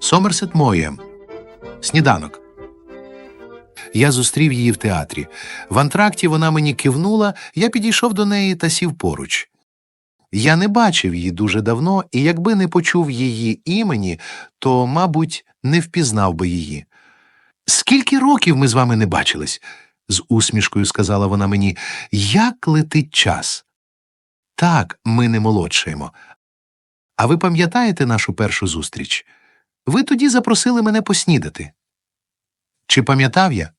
Сомерсет Моєм. Сніданок. Я зустрів її в театрі. В антракті вона мені кивнула, я підійшов до неї та сів поруч. Я не бачив її дуже давно, і якби не почув її імені, то, мабуть, не впізнав би її. Скільки років ми з вами не бачились? З усмішкою сказала вона мені. Як летить час? Так, ми не молодшаємо. А ви пам'ятаєте нашу першу зустріч? Ви тоді запросили мене поснідати. Чи пам'ятав я?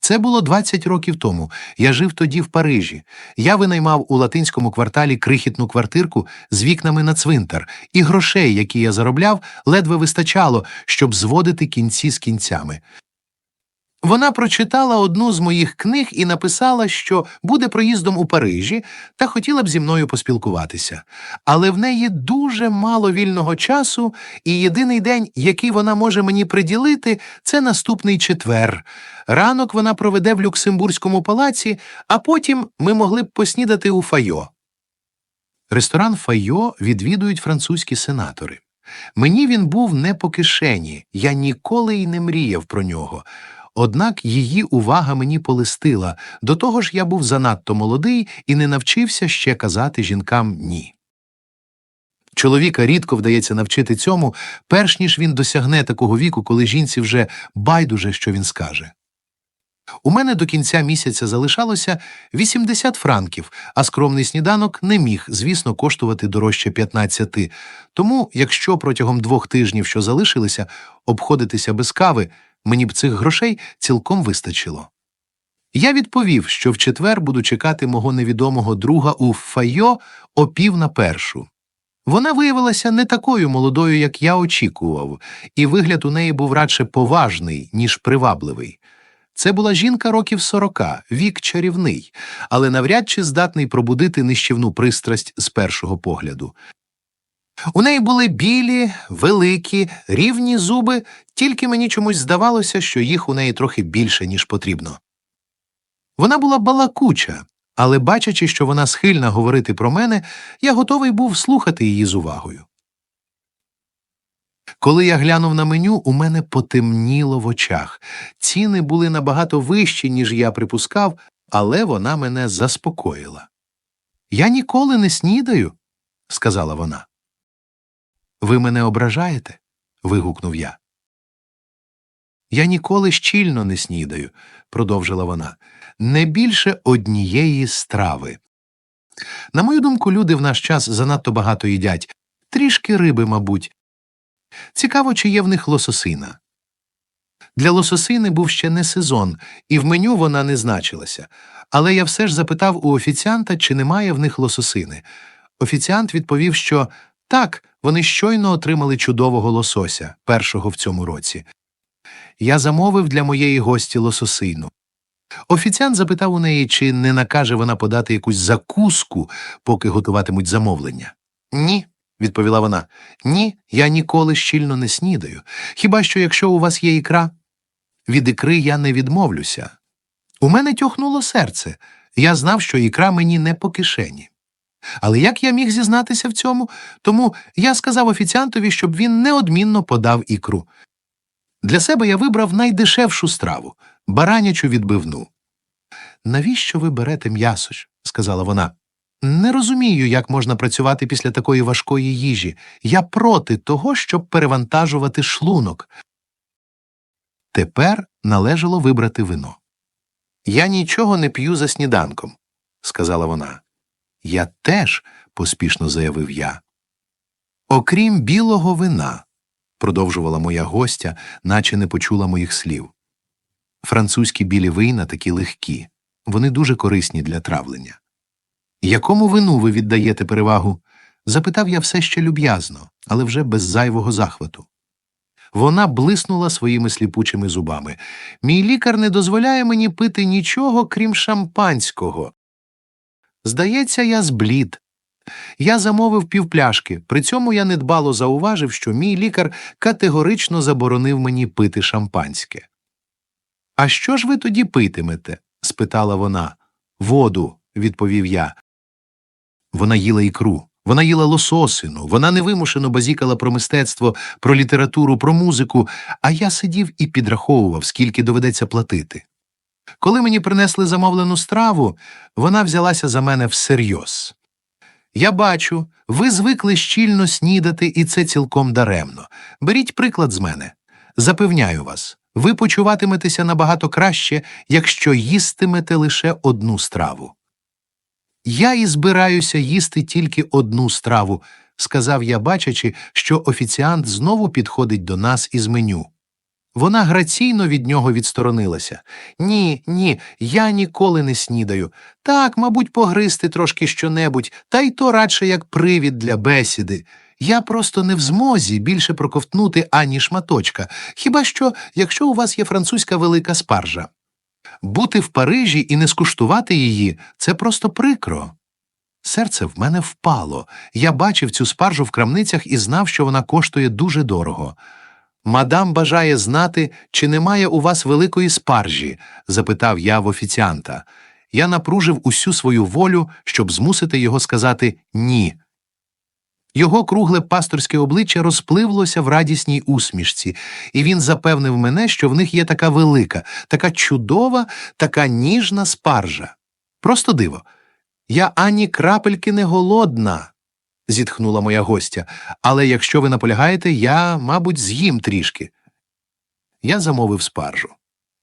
Це було 20 років тому. Я жив тоді в Парижі. Я винаймав у латинському кварталі крихітну квартирку з вікнами на цвинтар, і грошей, які я заробляв, ледве вистачало, щоб зводити кінці з кінцями. Вона прочитала одну з моїх книг і написала, що буде проїздом у Парижі та хотіла б зі мною поспілкуватися. Але в неї дуже мало вільного часу, і єдиний день, який вона може мені приділити, це наступний четвер. Ранок вона проведе в Люксембурзькому палаці, а потім ми могли б поснідати у Файо. Ресторан Файо відвідують французькі сенатори. Мені він був не по кишені, я ніколи й не мріяв про нього. Однак її увага мені полистила, до того ж я був занадто молодий і не навчився ще казати жінкам ні. Чоловіка рідко вдається навчити цьому, перш ніж він досягне такого віку, коли жінці вже байдуже, що він скаже. У мене до кінця місяця залишалося 80 франків, а скромний сніданок не міг, звісно, коштувати дорожче 15. Тому, якщо протягом двох тижнів, що залишилися, обходитися без кави, мені б цих грошей цілком вистачило. Я відповів, що в четвер буду чекати мого невідомого друга у Файо о пів на першу. Вона виявилася не такою молодою, як я очікував, і вигляд у неї був радше поважний, ніж привабливий. Це була жінка років сорока, вік чарівний, але навряд чи здатний пробудити нищівну пристрасть з першого погляду. У неї були білі, великі, рівні зуби, тільки мені чомусь здавалося, що їх у неї трохи більше, ніж потрібно. Вона була балакуча, але, бачачи, що вона схильна говорити про мене, я готовий був слухати її з увагою. Коли я глянув на меню, у мене потемніло в очах. Ціни були набагато вищі, ніж я припускав, але вона мене заспокоїла. Я ніколи не снідаю, сказала вона. Ви мене ображаєте? вигукнув я. Я ніколи щільно не снідаю, продовжила вона, не більше однієї страви. На мою думку, люди в наш час занадто багато їдять, трішки риби, мабуть. Цікаво, чи є в них лососина. Для лососини був ще не сезон, і в меню вона не значилася, але я все ж запитав у офіціанта, чи немає в них лососини. Офіціант відповів, що так, вони щойно отримали чудового лосося, першого в цьому році. Я замовив для моєї гості лососину. Офіціант запитав у неї, чи не накаже вона подати якусь закуску, поки готуватимуть замовлення. Ні, відповіла вона. Ні, я ніколи щільно не снідаю. Хіба що якщо у вас є ікра? Від ікри я не відмовлюся. У мене тьохнуло серце. Я знав, що ікра мені не по кишені. Але як я міг зізнатися в цьому, тому я сказав офіціантові, щоб він неодмінно подав ікру. Для себе я вибрав найдешевшу страву баранячу відбивну. Навіщо ви берете м'ясо? ж?» – сказала вона. Не розумію, як можна працювати після такої важкої їжі. Я проти того, щоб перевантажувати шлунок. Тепер належало вибрати вино. Я нічого не п'ю за сніданком, сказала вона. Я теж, поспішно заявив я. Окрім білого вина, продовжувала моя гостя, наче не почула моїх слів. Французькі білі вина такі легкі, вони дуже корисні для травлення. Якому вину ви віддаєте перевагу? запитав я все ще люб'язно, але вже без зайвого захвату. Вона блиснула своїми сліпучими зубами. Мій лікар не дозволяє мені пити нічого, крім шампанського. Здається, я зблід. Я замовив півпляшки, при цьому я недбало зауважив, що мій лікар категорично заборонив мені пити шампанське. А що ж ви тоді питимете? спитала вона. Воду, відповів я. Вона їла ікру, вона їла лососину, вона невимушено базікала про мистецтво, про літературу, про музику, а я сидів і підраховував, скільки доведеться платити. Коли мені принесли замовлену страву, вона взялася за мене всерйоз. Я бачу, ви звикли щільно снідати, і це цілком даремно. Беріть приклад з мене. Запевняю вас, ви почуватиметеся набагато краще, якщо їстимете лише одну страву. Я і збираюся їсти тільки одну страву, сказав я, бачачи, що офіціант знову підходить до нас із меню. Вона граційно від нього відсторонилася. Ні, ні, я ніколи не снідаю. Так, мабуть, погризти трошки щонебудь, та й то радше як привід для бесіди. Я просто не в змозі більше проковтнути ані шматочка, хіба що, якщо у вас є французька велика спаржа. Бути в Парижі і не скуштувати її це просто прикро. Серце в мене впало. Я бачив цю спаржу в крамницях і знав, що вона коштує дуже дорого. Мадам бажає знати, чи немає у вас великої спаржі? запитав я в офіціанта. Я напружив усю свою волю, щоб змусити його сказати ні. Його кругле пасторське обличчя розпливлося в радісній усмішці, і він запевнив мене, що в них є така велика, така чудова, така ніжна спаржа. Просто диво. Я ані крапельки не голодна, зітхнула моя гостя, але якщо ви наполягаєте, я, мабуть, з'їм трішки. Я замовив спаржу.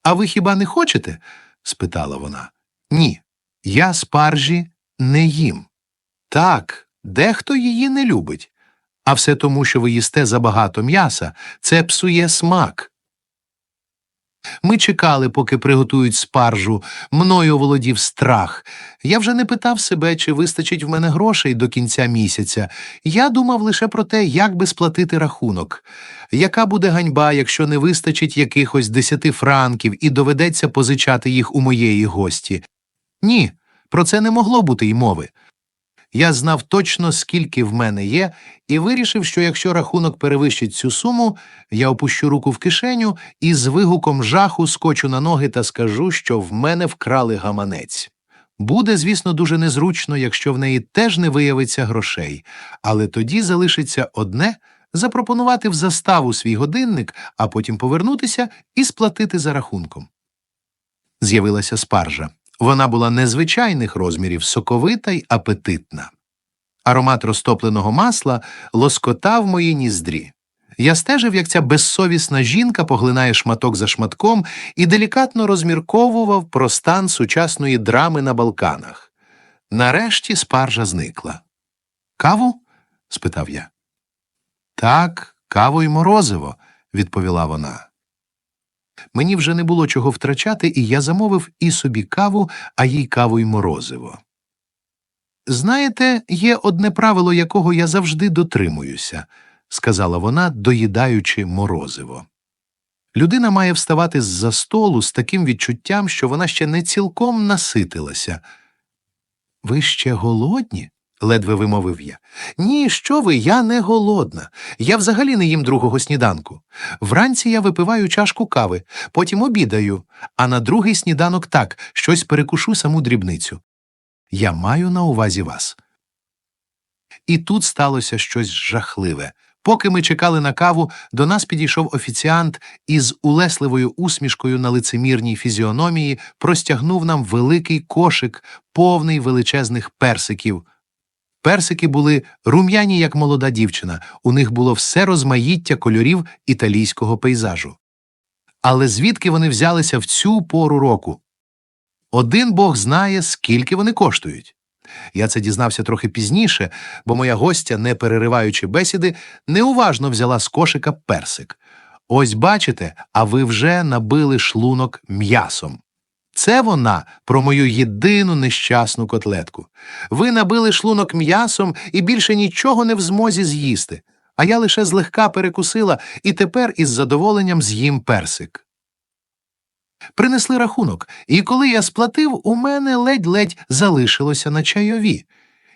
А ви хіба не хочете? спитала вона. Ні, я спаржі не їм. Так, дехто її не любить. А все тому, що ви їсте забагато м'яса, це псує смак. Ми чекали, поки приготують спаржу, мною оволодів страх. Я вже не питав себе, чи вистачить в мене грошей до кінця місяця. Я думав лише про те, як би сплатити рахунок. Яка буде ганьба, якщо не вистачить якихось десяти франків і доведеться позичати їх у моєї гості? Ні, про це не могло бути й мови. Я знав точно, скільки в мене є, і вирішив, що якщо рахунок перевищить цю суму, я опущу руку в кишеню і з вигуком жаху скочу на ноги та скажу, що в мене вкрали гаманець. Буде, звісно, дуже незручно, якщо в неї теж не виявиться грошей, але тоді залишиться одне запропонувати в заставу свій годинник, а потім повернутися і сплатити за рахунком. З'явилася спаржа. Вона була незвичайних розмірів, соковита й апетитна. Аромат розтопленого масла лоскотав мої ніздрі. Я стежив, як ця безсовісна жінка поглинає шматок за шматком і делікатно розмірковував про стан сучасної драми на Балканах. Нарешті спаржа зникла. Каву? спитав я. Так, каву й морозиво, відповіла вона. Мені вже не було чого втрачати, і я замовив і собі каву, а їй каву й морозиво. Знаєте, є одне правило, якого я завжди дотримуюся, сказала вона, доїдаючи морозиво. Людина має вставати з за столу з таким відчуттям, що вона ще не цілком наситилася. Ви ще голодні? Ледве вимовив я. Ні, що ви, я не голодна. Я взагалі не їм другого сніданку. Вранці я випиваю чашку кави, потім обідаю, а на другий сніданок так, щось перекушу саму дрібницю. Я маю на увазі вас. І тут сталося щось жахливе. Поки ми чекали на каву, до нас підійшов офіціант і з улесливою усмішкою на лицемірній фізіономії простягнув нам великий кошик, повний величезних персиків. Персики були рум'яні, як молода дівчина, у них було все розмаїття кольорів італійського пейзажу. Але звідки вони взялися в цю пору року? Один бог знає, скільки вони коштують. Я це дізнався трохи пізніше, бо моя гостя, не перериваючи бесіди, неуважно взяла з кошика персик. Ось бачите, а ви вже набили шлунок м'ясом. Це вона про мою єдину нещасну котлетку. Ви набили шлунок м'ясом і більше нічого не в змозі з'їсти, а я лише злегка перекусила і тепер із задоволенням з'їм персик. Принесли рахунок, і коли я сплатив, у мене ледь-ледь залишилося на чайові.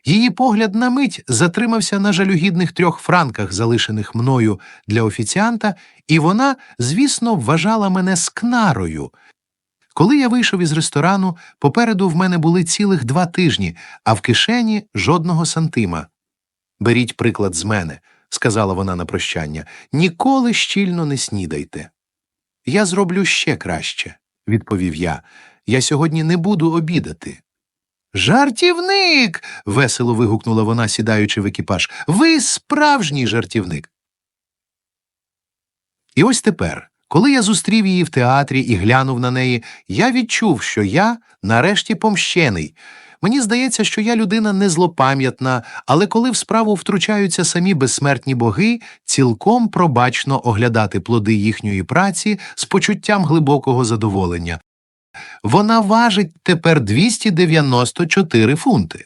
Її погляд на мить затримався на жалюгідних трьох франках, залишених мною для офіціанта, і вона, звісно, вважала мене скнарою. Коли я вийшов із ресторану, попереду в мене були цілих два тижні, а в кишені жодного сантима. Беріть приклад з мене, сказала вона на прощання, ніколи щільно не снідайте. Я зроблю ще краще, відповів я. Я сьогодні не буду обідати. Жартівник. весело вигукнула вона, сідаючи в екіпаж. Ви справжній жартівник. І ось тепер, коли я зустрів її в театрі і глянув на неї, я відчув, що я нарешті помщений. Мені здається, що я людина не злопам'ятна, але коли в справу втручаються самі безсмертні боги, цілком пробачно оглядати плоди їхньої праці з почуттям глибокого задоволення. Вона важить тепер 294 фунти.